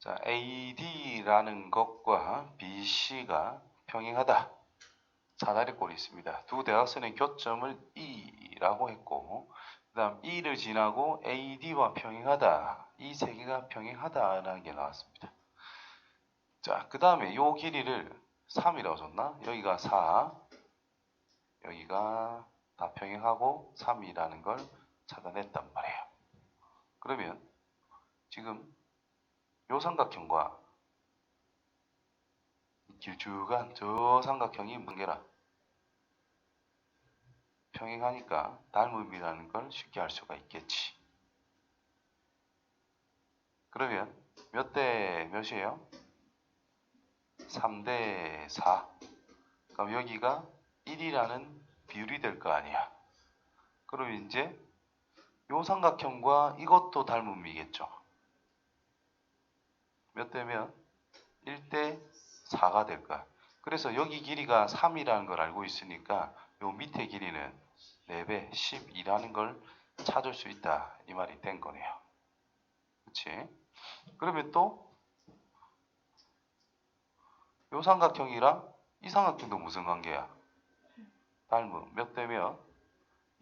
자, AD라는 것과 BC가 평행하다. 사다리 꼴이 있습니다. 두 대각선의 교점을 E라고 했고 그 다음 E를 지나고 AD와 평행하다. 이 세 개가 평행하다라는 게 나왔습니다. 자, 그 다음에 요 길이를 3이라고 줬나? 여기가 4, 여기가 다 평행하고 3이라는 걸 찾아냈단 말이에요. 그러면 지금 요 삼각형과 길쭉한 저 삼각형이 문개라 평행하니까 닮음이라는 걸 쉽게 알 수가 있겠지. 그러면 몇 대 몇이에요? 3대 4. 그럼 여기가 1이라는 비율이 될 거 아니야. 그럼 이제 요 삼각형과 이것도 닮음이겠죠. 몇 대면 1대 4가 될 거야. 그래서 여기 길이가 3이라는 걸 알고 있으니까 요 밑에 길이는 4배 12라는 걸 찾을 수 있다. 이 말이 된 거네요. 그치? 그러면 또 요 삼각형이랑 이 삼각형도 무슨 관계야? 닮음 몇 대면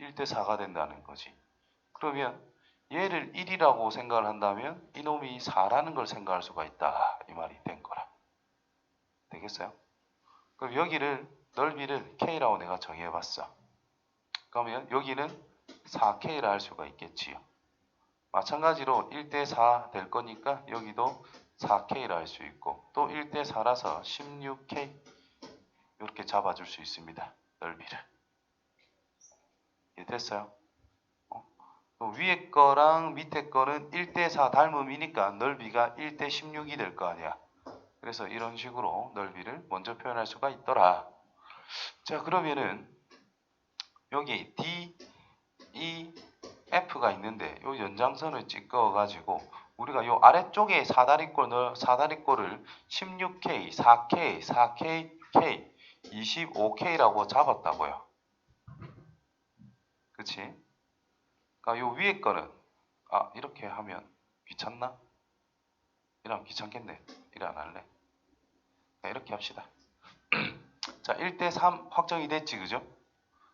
1대 4가 된다는 거지. 그러면 얘를 1이라고 생각을 한다면 이놈이 4라는 걸 생각할 수가 있다. 이 말이 된 거라. 되겠어요? 그럼 여기를 넓이를 K라고 내가 정해 봤어. 그러면 여기는 4K라 할 수가 있겠지요. 마찬가지로 1대 4 될 거니까 여기도 4K라 할 수 있고 또 1대 4라서 16K 이렇게 잡아줄 수 있습니다. 넓이를. 이해 됐어요? 위에 거랑 밑에 거는 1대 4 닮음이니까 넓이가 1대 16이 될 거 아니야. 그래서 이런 식으로 넓이를 먼저 표현할 수가 있더라. 자 그러면은 여기 D, E, F가 있는데 요 연장선을 찍어 가지고 우리가 요 아래쪽에 사다리꼴 사다리꼴을 16K, 4K, 4K, K, 25K라고 잡았다고요. 그치? 그러니까 요 위에 거는 아 이렇게 하면 귀찮나? 이러면 귀찮겠네. 이래 안 할래. 자, 이렇게 합시다. 자, 1대 3 확정이 됐지, 그죠?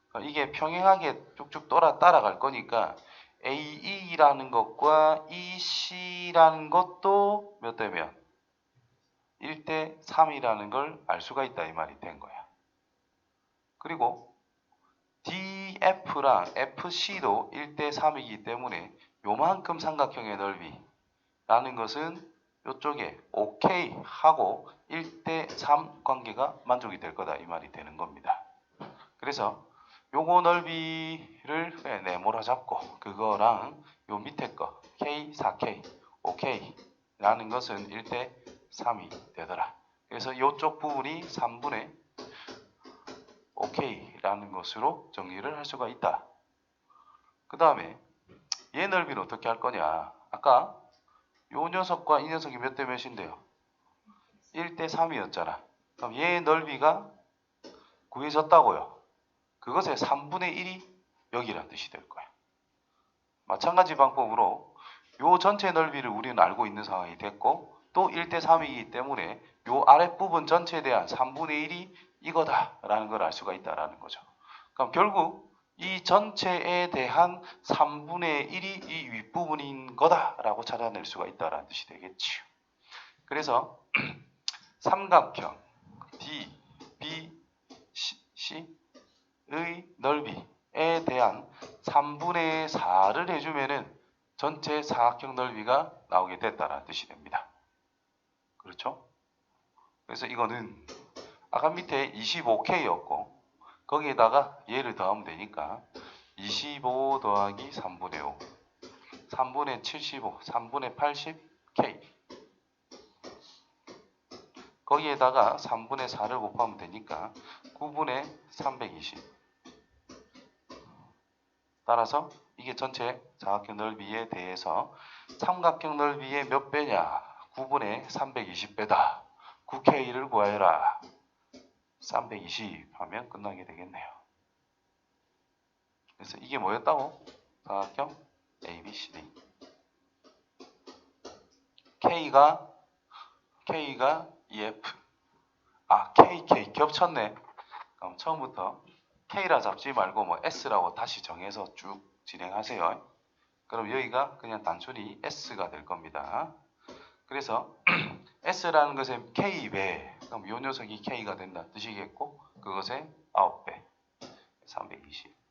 그러니까 이게 평행하게 쭉쭉 돌아 따라갈 거니까 AE라는 것과 EC라는 것도 몇 대면 1대 3이라는 걸 알 수가 있다 이 말이 된 거야. 그리고 DF랑 FC도 1대 3이기 때문에 요만큼 삼각형의 넓이라는 것은 이쪽에 OK 하고 1대 3 관계가 만족이 될 거다 이 말이 되는 겁니다. 그래서 요거 넓이를 네모라 잡고 그거랑 요 밑에 거 K 4K OK 라는 것은 1대 3이 되더라. 그래서 요쪽 부분이 3분의 OK라는 것으로 정리를 할 수가 있다. 그 다음에 얘 넓이는 어떻게 할 거냐? 아까 요 녀석과 이 녀석이 몇 대 몇인데요? 1대 3이었잖아. 그럼 얘 넓이가 구해졌다고요. 그것의 3분의 1이 여기란 뜻이 될 거야. 마찬가지 방법으로 요 전체 넓이를 우리는 알고 있는 상황이 됐고 또 1대 3이기 때문에 요 아랫부분 전체에 대한 3분의 1이 이거다라는 걸 알 수가 있다라는 거죠. 그럼 결국 이 전체에 대한 3분의 1이 이 윗부분인 거다라고 찾아낼 수가 있다라는 뜻이 되겠지요. 그래서 삼각형 D, B, C, 의 넓이에 대한 3분의 4를 해주면은 전체 사각형 넓이가 나오게 됐다라는 뜻이 됩니다. 그렇죠? 그래서 이거는 아까 밑에 25K였고 거기에다가 얘를 더하면 되니까 25 더하기 3분의 5 3분의 75 3분의 80K 거기에다가 3분의 4를 곱하면 되니까 9분의 320 따라서 이게 전체 사각형 넓이에 대해서 삼각형 넓이의 몇 배냐? 9분의 320배다. 9K를 구하여라 320 하면 끝나게 되겠네요. 그래서 이게 뭐였다고? 사각형 ABCD. K가 K가 EF. 아, K, K 겹쳤네. 그럼 처음부터 K라 잡지 말고 뭐 S라고 다시 정해서 쭉 진행하세요. 그럼 여기가 그냥 단순히 S가 될 겁니다. 그래서 S라는 것의 K배, 그럼 요 녀석이 K가 된다 뜻이겠고 그것의 9배, 320.